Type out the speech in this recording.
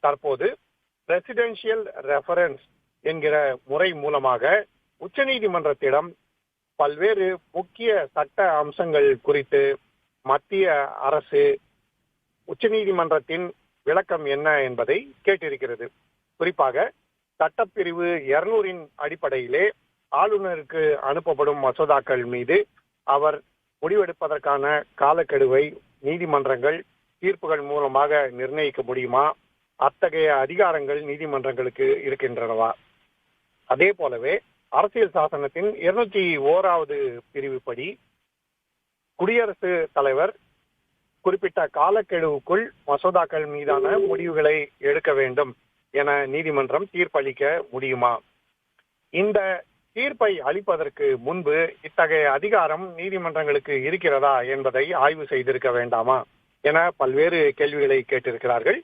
தற்போது residential reference என்கிற முறை மூலமாக உச்சநீதிமன்றத்திடம் பல்வேறு முக்கிய சட்ட அம்சங்கள் குறித்து மத்திய அரசு உச்சநீதிமன்றத்தின் விளக்கம் என்ன என்பதை கேட்டிருக்கிறது. குறிப்பாக சட்டப்பிரிவு இருநூறின் அடிப்படையிலே ஆளுநருக்கு அனுப்பப்படும் மசோதாக்கள் மீது அவர் முடிவெடுப்பதற்கான காலக்கெடுவை நீதிமன்றங்கள் தீர்ப்புகள் மூலமாக நிர்ணயிக்க முடியுமா? அத்தகைய அதிகாரங்கள் நீதிமன்றங்களுக்கு இருக்கின்றனவா? அதே போலவே அரசியல் சாசனத்தின் இருநூற்றி ஓராவது பிரிவுப்படி குடியரசு தலைவர் குறிப்பிட்ட காலக்கெடுவுக்குள் மசோதாக்கள் மீதான முடிவுகளை எடுக்க வேண்டும் என நீதிமன்றம் தீர்ப்பளிக்க முடியுமா? இந்த தீர்ப்பை அளிப்பதற்கு முன்பு இத்தகைய அதிகாரம் நீதிமன்றங்களுக்கு இருக்கிறதா என்பதை ஆய்வு செய்திருக்க வேண்டாமா? என பல்வேறு கேள்விகளை கேட்டிருக்கிறார்கள்.